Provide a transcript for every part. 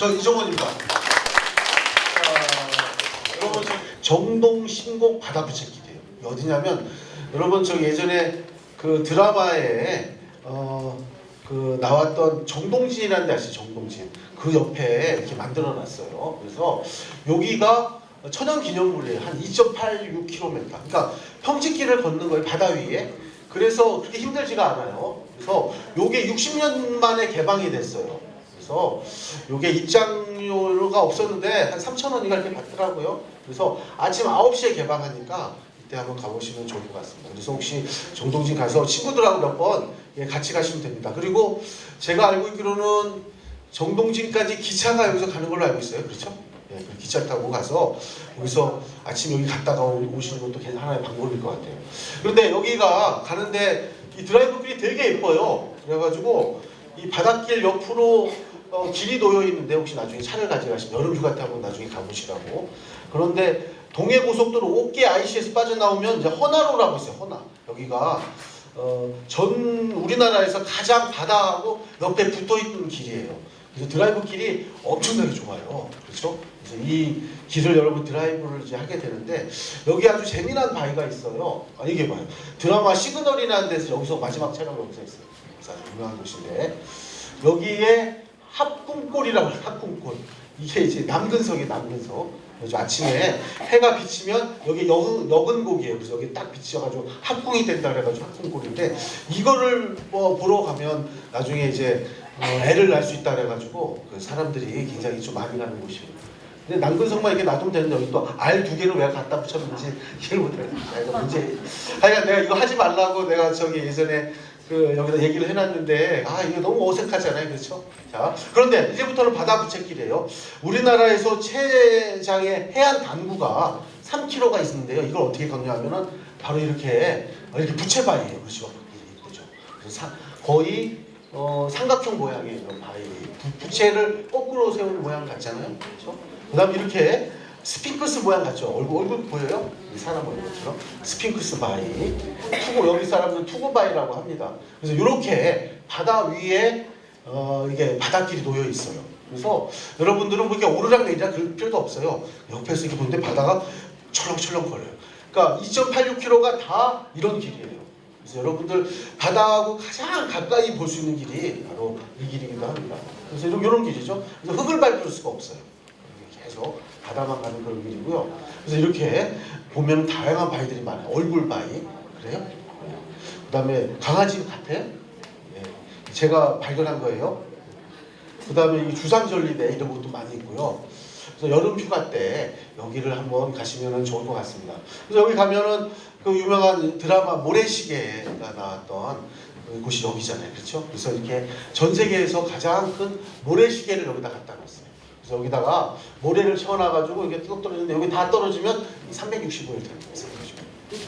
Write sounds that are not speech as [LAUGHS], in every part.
저 이종원입니다. 자, 여러분 저 정동 신곡 바다 부채길이에요. 어디냐면 여러분 저 예전에 그 드라마에 어 그 나왔던 정동진이라는 데 아시죠? 정동진. 그 옆에 이렇게 만들어 놨어요. 그래서 여기가 천연기념물이에요. 한 2.86km. 그러니까 평지길을 걷는 거예요. 바다 위에. 그래서 그렇게 힘들지가 않아요. 그래서 요게 60년 만에 개방이 됐어요. 그래서 요게 입장료가 없었는데 한 3,000원인가 이렇게 받더라고요. 그래서 아침 9시에 개방하니까 이때 한번 가보시면 좋을 것 같습니다. 그래서 혹시 정동진 가서 친구들하고 몇번 예, 같이 가시면 됩니다. 그리고 제가 알고 있기로는 정동진까지 기차가 여기서 가는 걸로 알고 있어요. 그렇죠? 예, 그 기차 타고 가서 여기서 아침 여기 갔다가 오- 오시는 것도 하나의 방법일 것 같아요. 그런데 여기가 가는데 이 드라이브길이 되게 예뻐요. 그래가지고 이 바닷길 옆으로 어, 길이 놓여 있는데 혹시 나중에 차를 가져가시면 여름 휴가 때 한번 나중에 가보시라고. 그런데 동해고속도로 옥계 IC에서 빠져나오면 이제 허나로라고 있어요. 허나. 여기가 어, 전 우리나라에서 가장 바다하고 옆에 붙어 있는 길이에요. 그래서 드라이브 길이 엄청나게 좋아요. 그렇죠? 그래서 이 길을 여러분 드라이브를 이제 하게 되는데 여기 아주 재미난 바위가 있어요. 아, 이게 봐요. 드라마 시그널이라는 데서 여기서 마지막 촬영 여기서 했어요. 그래서 아주 유명한 곳인데 여기에 합궁골이라고 해요. 합궁골. 이게 이제 남근석이 남근석. 그래서 아침에 해가 비치면 여기 여근, 여근곡이에요. 그래서 여기 딱 비치셔가지고 합궁이 된다 그래가지고 합궁골인데 이거를 뭐 보러 가면 나중에 이제 어, 애를 낳을 수 있다 그래가지고 그 사람들이 굉장히 좀 많이 가는 곳이에요. 근데 남근석만 이렇게 놔두면 되는데 여기 또 알 두 개를 왜 갖다 붙였는지 [LAUGHS] 이해를 못하겠어요. 문제. 하여간 내가 이거 하지 말라고 내가 저기 예전에 그 여기다 얘기를 해놨는데 아 이거 너무 어색하잖아요, 그렇죠? 자 그런데 이제부터는 바다 부채길이에요. 우리나라에서 최장의 해안 단구가 3km가 있는데요. 이걸 어떻게 건너하면은 바로 이렇게 이렇게 부채바위예요, 그렇죠? 사- 거의 어, 삼각형 모양의 이런 바위 부, 부채를 거꾸로 세우는 모양 같잖아요, 그렇죠? 그다음 에 이렇게 스핑크스 모양 같죠? 얼굴 얼굴 보여요? 이 사람 얼굴처럼 스핑크스 바위. 투구 여기 사람들은 투구 바위라고 합니다. 그래서 이렇게 바다 위에 어, 이게 바닷길이 놓여 있어요. 그래서 여러분들은 뭐 이렇게 오르락 내리락 그럴 필요도 없어요. 옆에서 이렇게 보는데 바다가 철렁철렁 거려요. 그러니까 2.86km가 다 이런 길이에요. 그래서 여러분들 바다하고 가장 가까이 볼 수 있는 길이 바로 이 길이기도 합니다. 그래서 이런, 이런 길이죠. 그래서 흙을 밟을 수가 없어요. 계속 바다만 가는 그런 길이고요. 그래서 이렇게 보면 다양한 바위들이 많아요. 얼굴 바위 그래요? 그 다음에 강아지 같아요? 예. 제가 발견한 거예요. 그 다음에 이 주상절리대 이런 것도 많이 있고요. 그래서 여름 휴가 때 여기를 한번 가시면 좋을 것 같습니다. 그래서 여기 가면은 그 유명한 드라마 모래시계가 나왔던 그 곳이 여기잖아요. 그렇죠? 그래서 이렇게 전 세계에서 가장 큰 모래시계를 여기다 갖다 놨어요. 여기다가 모래를 채워놔가지고 이게 뚝 떨어지는데 여기 다 떨어지면 365일 되는 거예요. 365일.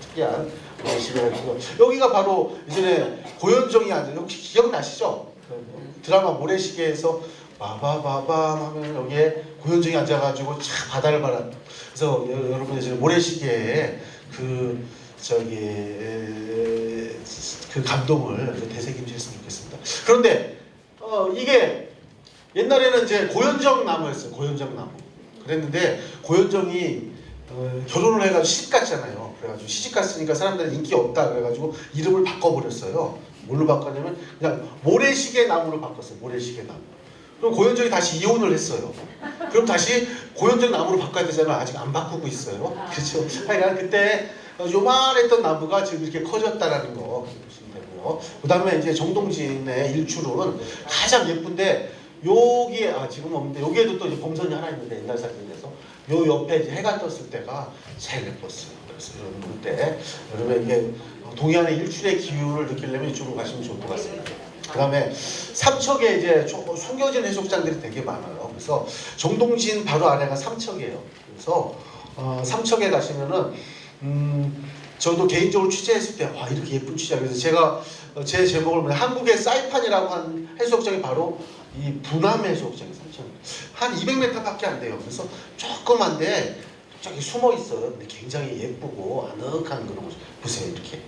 특이한 있고 여기가 바로 이전에 고현정이 앉은 혹시 기억나시죠? 그 드라마 모래시계에서 바바바밤 하면 여기에 고현정이 앉아가지고 참 바다를 바라. 그래서 여- 여러분 이제 모래시계에 그 저기 에, 그 감동을 되새김질했으면 좋겠습니다. 그런데 어, 이게 옛날에는 이제 고현정 나무였어요. 고현정 나무. 그랬는데 고현정이 어, 결혼을 해가지고 시집 갔잖아요. 그래가지고 시집 갔으니까 사람들이 인기 없다 그래가지고 이름을 바꿔버렸어요. 뭘로 바꿨냐면 그냥 모래시계 나무로 바꿨어요. 모래시계 나무. 그럼 고현정이 다시 이혼을 했어요. 그럼 다시 고현정 나무로 바꿔야 되잖아요. 아직 안 바꾸고 있어요. 그렇죠. 하여간 그때 요만했던 나무가 지금 이렇게 커졌다라는 거 보시면 되고요. 그 다음에 이제 정동진의 일출은 가장 예쁜데 여기 아 지금 없는데 여기에도 또 이제 범선이 하나 있는데 옛날 사진에서 요 옆에 이제 해가 떴을 때가 제일 예뻤어요. 그래서 여러분 볼때 여러분 이게 동해안의 일출의 기운을 느끼려면 이쪽으로 가시면 좋을 것 같습니다. 그다음에 삼척에 이제 조- 숨겨진 해수욕장들이 되게 많아요. 그래서 정동진 바로 아래가 삼척이에요. 그래서 어, 삼척에 가시면은 음, 저도 개인적으로 취재했을 때 와 이렇게 예쁜 취재 그래서 제가 어, 제 제목을 한국의 사이판이라고 한 해수욕장이 바로 이 부남 해수욕장이 삼척 한 200m밖에 안 돼요. 그래서 조그만데 저기 숨어 있어요. 근데 굉장히 예쁘고 아늑한 그런 곳 보세요 이렇게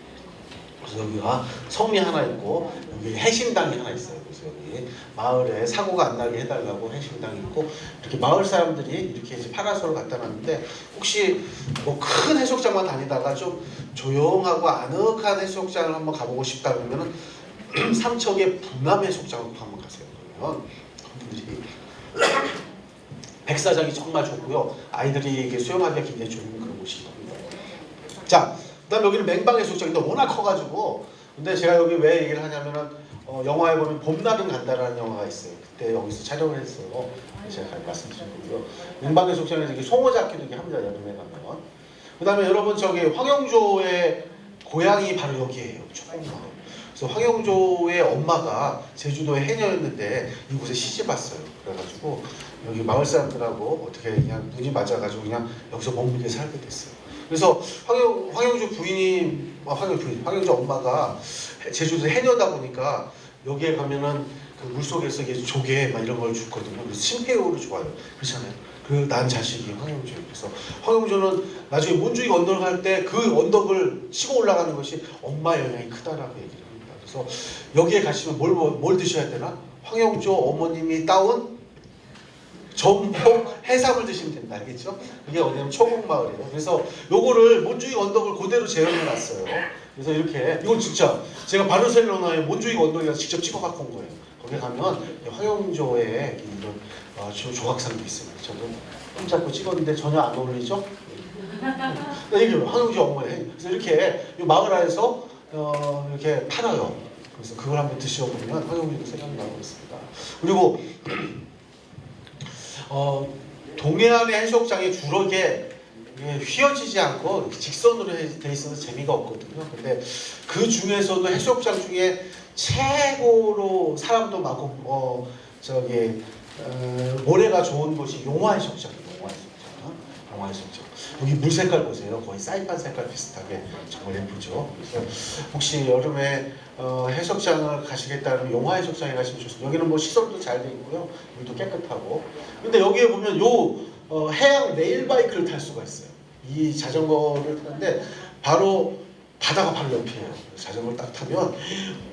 그래서 여기가 성리 하나 있고 여기 해신당이 하나 있어요. 그래서 여기 마을에 사고가 안 나게 해달라고 해신당이 있고 이렇게 마을 사람들이 이렇게 이제 파라솔을 갖다 놨는데 혹시 뭐 큰 해수욕장만 다니다가 좀 조용하고 아늑한 해수욕장을 한번 가보고 싶다 그러면은 [CLEARS THROAT] 삼척의 분남 해수욕장으로 한번 가세요. 그러면 분들이 백사장이 정말 좋고요. 아이들이 이게 수영하기가 굉장히 좋은 그런 합니다. 자, 그다음 여기는 맹방 해수욕장인데 워낙 커가지고 근데 제가 여기 왜 얘기를 하냐면은 어, 영화에 보면 봄날은 간다라는 영화가 있어요. 그때 여기서 촬영을 했어요. 제가 말씀드린 거고요. 맹방 해수욕장에서 이렇게 송어 잡기도 이렇게 합니다. 여름에 가면. 그다음에 여러분 저기 황영조의 고향이 바로 여기에요. 초공마을. 그래서 황영조의 엄마가 제주도의 해녀였는데 이곳에 시집 왔어요. 그래가지고 여기 마을 사람들하고 어떻게 그냥 눈이 맞아가지고 그냥 여기서 머물게 살게 됐어요. 그래서 황영, 황영주 부인이 아, 황영 부인, 황영주 엄마가 제주도 해녀다 보니까 여기에 가면은 그 물속에서 조개 막 이런 걸 주거든요. 그래서 심폐호흡을 좋아요. 그렇잖아요. 그 난 자식이 황영주. 그래서 황영주는 나중에 문주익 언덕을 갈때그 언덕을 치고 올라가는 것이 엄마의 영향이 크다라고 얘기를 합니다. 그래서 여기에 가시면 뭘, 뭘, 뭘 드셔야 되나? 황영조 어머님이 따온 전복 해삼을 드시면 된다 알겠죠? 그게 어디냐면 초곡마을이에요. 그래서 요거를 몬주익 언덕을 그대로 재현해 놨어요. 그래서 이렇게 이건 진짜 제가 바르셀로나에 몬주익 언덕에서 직접 찍어 갖고 온 거예요. 거기 가면 황영조의 이런 어, 조, 조각상도 있습니다. 저도 손잡고 찍었는데 전혀 안 어울리죠? 네, 이게 황영조 어머니. 그래서 이렇게 이 마을 안에서 어, 이렇게 팔아요. 그래서 그걸 한번 드셔보면 황영조도 생각나고 있습니다. 그리고 어, 동해안의 해수욕장이 주로 이게 이게 휘어지지 않고 직선으로 해- 돼 있어서 재미가 없거든요. 근데 그 중에서도 해수욕장 중에 최고로 사람도 많고 어 저기 어, 모래가 좋은 곳이. 용화 해수욕장. 여기 물 색깔 보세요. 거의 사이판 색깔 비슷하게 정말 예쁘죠. 혹시 여름에 어, 해수욕장을 가시겠다면 용화 해수욕장에 가시면 좋습니다. 여기는 뭐 시설도 잘 돼 있고요. 물도 깨끗하고. 근데 여기에 보면 요 어, 해양 레일 바이크를 탈 수가 있어요. 이 자전거를 타는데 바로 바다가 바로 옆이에요. 자전거를 딱 타면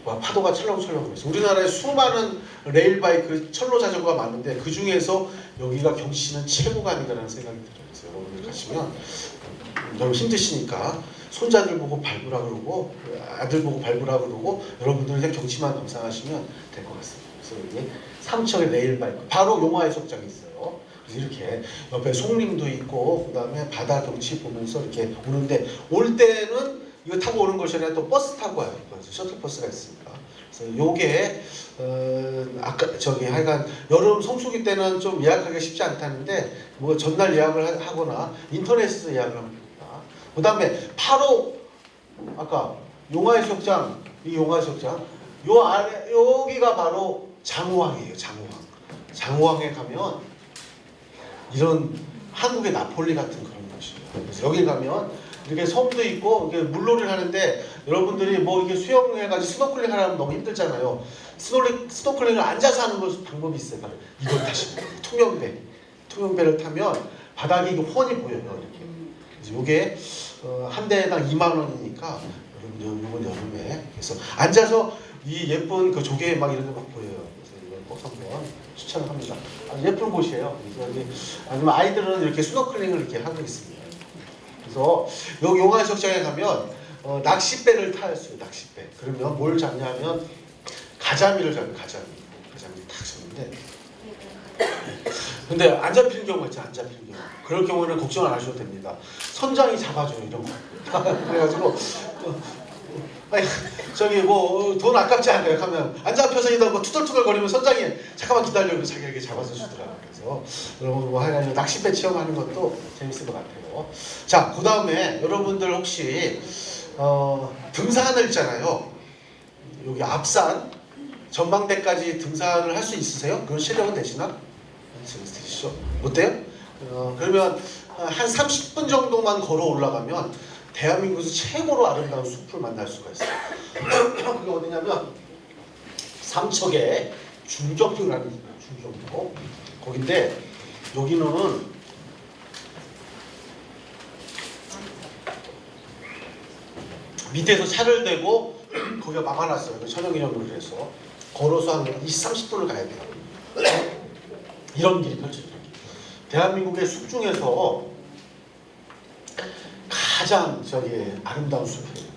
와, 파도가 철렁철렁거려서 우리나라에 수많은 레일바이크 철로 자전거가 많은데 그 중에서 여기가 경치는 최고가 아니라는 생각이 들어요. 여러분들 가시면 너무 힘드시니까 손자들 보고 밟으라 그러고 아들 보고 밟으라 그러고 여러분들은 그냥 경치만 감상하시면 될 것 같습니다. 그래서 여기 삼척의 레일바이크 바로 용화 해수욕장이 있어요. 이렇게 옆에 송림도 있고 그다음에 바다 경치 보면서 이렇게 오는데 올 때는 이거 타고 오는 것이 아니라 또 버스 타고 와요. 셔틀버스가 있습니다. 그래서 요게 어, 아까 저기 하여간 여름 성수기 때는 좀 예약하기가 쉽지 않다는데 뭐 전날 예약을 하- 하거나 인터넷에서 예약을 하면 됩니다. 그 다음에 바로 아까 용화해수욕장 이 용화해수욕장 요 아래 여기가 바로 장호항이에요. 장호항. 장호항에 가면 이런 한국의 나폴리 같은 그런 곳이에요. 여기 가면 이렇게 섬도 있고 이렇게 물놀이를 하는데 여러분들이 뭐 이게 수영해가지고 스노클링 하려면 너무 힘들잖아요. 스노클링, 스노클링을 앉아서 하는 것 방법이 있어요. 이걸 돼요. 투명배. 투명배를 타면 바닥이 훤히 보여요. 이렇게. 이게 어, 한 대당 2만 원이니까 여러분 이번 여름에 그래서 앉아서 이 예쁜 그 조개 막 이런 거 막 보여요. 그래서 이걸 꼭 한번 추천을 합니다. 아주 예쁜 곳이에요. 그래서 아니면 아이들은 이렇게 스노클링을 이렇게 하고 있습니다. 그래서 여기 용화해수욕장에 가면 어, 낚싯배를 타였어요. 낚싯배. 그러면 뭘 잡냐면 가자미를 잡아요. 가자미. 가자미 탁 잡는데 근데 안 잡히는 경우가 있죠. 안 잡히는 경우. 그럴 경우에는 걱정 안 하셔도 됩니다. 선장이 잡아줘요. 이런 거. [LAUGHS] 그래가지고 어, 아니, 저기 뭐 돈 아깝지 않아요. 하면 안 잡혀서 이러다 뭐 투덜투덜 거리면 선장이 잠깐만 기다려고 자기에게 잡아서 주더라고요. 그래서 여러분 뭐 하여간 낚싯배 체험하는 것도 재밌을 것 같아요. 자, 그 다음에 여러분들 혹시 어, 등산을 있잖아요. 여기 앞산 전망대까지 등산을 할 수 있으세요? 그런 실력은 되시나? 어때요? 어, 그러면 한 30분 정도만 걸어 올라가면 대한민국에서 최고로 아름다운 숲을 만날 수가 있어요. 그게 어디냐면 삼척의 중정교라는 중정교. 거긴데 여기는 밑에서 차를 대고 거기가 막아놨어요. 그 천연기념물을 해서 걸어서 한 20, 30분을 가야 돼요. 이런 길이 펼쳐져요. 대한민국의 숲 중에서 가장 저기 아름다운 숲이에요.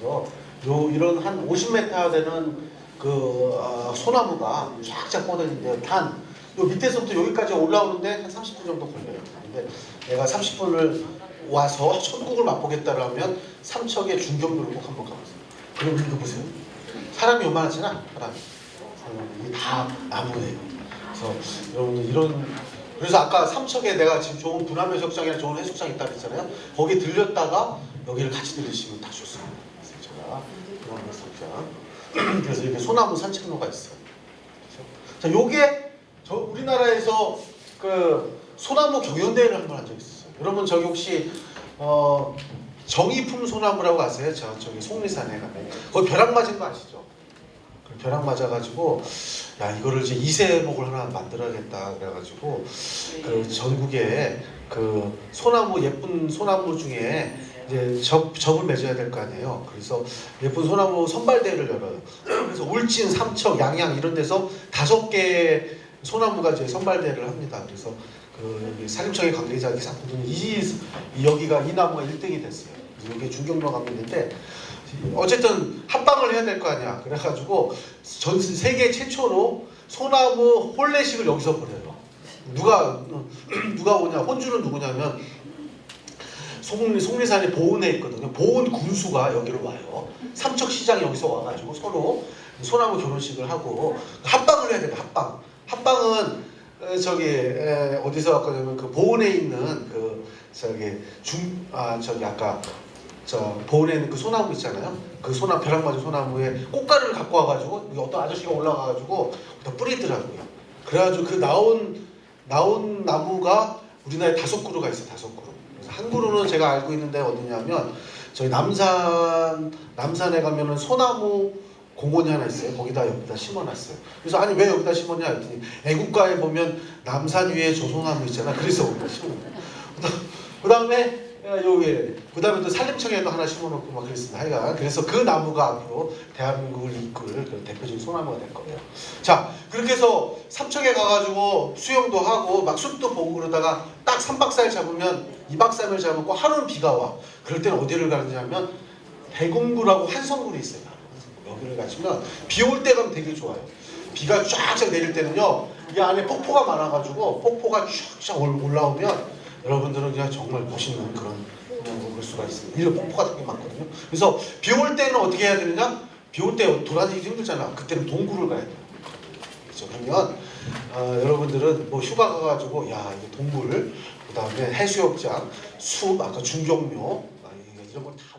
그래서 요 이런 한 50m 되는 그 어, 소나무가 쫙쫙 뻗어있는데 단요 밑에서부터 여기까지 올라오는데 한 30분 정도 걸려요. 근데 내가 30분을 와서 천국을 맛보겠다라면 삼척의 중경로를 꼭 한번 가보세요. 그럼 이거 보세요. 사람이 요만하잖아. 사람이. 이게 다 나무예요. 그래서 여러분들 이런 그래서 아까 삼척에 내가 지금 좋은 분함 해수욕장이나 좋은 해수욕장 있다 그랬잖아요. 거기 들렸다가 여기를 같이 들으시면 다 좋습니다. 그래서 제가 분함 해수욕장 [CLEARS THROAT] 그래서 이렇게 소나무 산책로가 있어요. 그래서 자, 요게 저 우리나라에서 그 소나무 경연대회를 한 번 한 적이 있었어요. 여러분 저기 혹시 어 정의품 소나무라고 아세요? 저 저기 속리산에 가면 거기 벼락 맞은 거 아시죠? 그 벼락 맞아가지고 야 이거를 이제 이세목을 하나 만들어야겠다 그래가지고 그 전국에 그 소나무 예쁜 소나무 중에 이제 접 접을 맺어야 될 거 아니에요. 그래서 예쁜 소나무 선발대회를 열어요. 그래서 울진, 삼척, 양양 이런 데서 다섯 개 소나무가 이제 선발대회를 합니다. 그래서 그 산림청의 관계자 기사분들은 이, 이 여기가 이 나무가 1등이 됐어요. 여기 중경로 가면 있는데 어쨌든 합방을 해야 될 거 아니야. 그래가지고 전 세계 최초로 소나무 홀레식을 여기서 보내요. 누가 [CLEARS THROAT] 누가 오냐? 혼주는 누구냐면 송리 송리산에 보은에 있거든요. 보은 군수가 여기로 와요. 삼척 시장 여기서 와가지고 서로 소나무 결혼식을 하고 합방을 해야 돼요. 합방. 합방은 어, 저기 에, 어디서 왔거냐면 그 보은에 있는 그 저기 중아 저기 아까 저 보은에 있는 그 소나무 있잖아요. 그 소나무 벼락 맞은 소나무에 꽃가루를 갖고 와가지고 어떤 아저씨가 올라가가지고 다 뿌리더라고요. 그래가지고 그 나온 나온 나무가 우리나라에 다섯 그루가 있어 요 다섯 그루. 한 그루는 제가 알고 있는데 어디냐면 저희 남산 남산에 가면은 소나무 공원이 하나 있어요. 거기다 여기다 심어놨어요. 그래서 아니 왜 여기다 심었냐 했더니 애국가에 보면 남산 위에 조소나무 있잖아. 그래서 여기다 심었어요. 그 다음에 여기 그 다음에 또 산림청에도 하나 심어놓고 막 그랬습니다. 하여간 그래서 그 나무가 앞으로 대한민국을 이끌 그 대표적인 소나무가 될 거예요. 자 그렇게 해서 삼척에 가가지고 수영도 하고 막 숲도 보고 그러다가 딱 3박 4일 잡으면 2박 3일 잡고 하루는 비가 와. 그럴 때는 어디를 가느냐면 대공구라고 한성군이 있어요. 여기를 가시면 비 올 때 가면 되게 좋아요. 비가 쫙쫙 내릴 때는요, 이 안에 폭포가 많아가지고 폭포가 쫙쫙 올- 올라오면 여러분들은 그냥 정말 멋있는 그런 그냥 볼 수가 있습니다. 이런 폭포가 되게 많거든요. 그래서 비 올 때는 어떻게 해야 되느냐? 비 올 때 돌아다니기 힘들잖아. 그때는 동굴을 가야 돼요. 그렇죠. 그러면 어, 여러분들은 뭐 휴가 가가지고 야 이거 동굴, 그 다음에 해수욕장, 숲, 아까 중경묘 아, 이런 걸 다.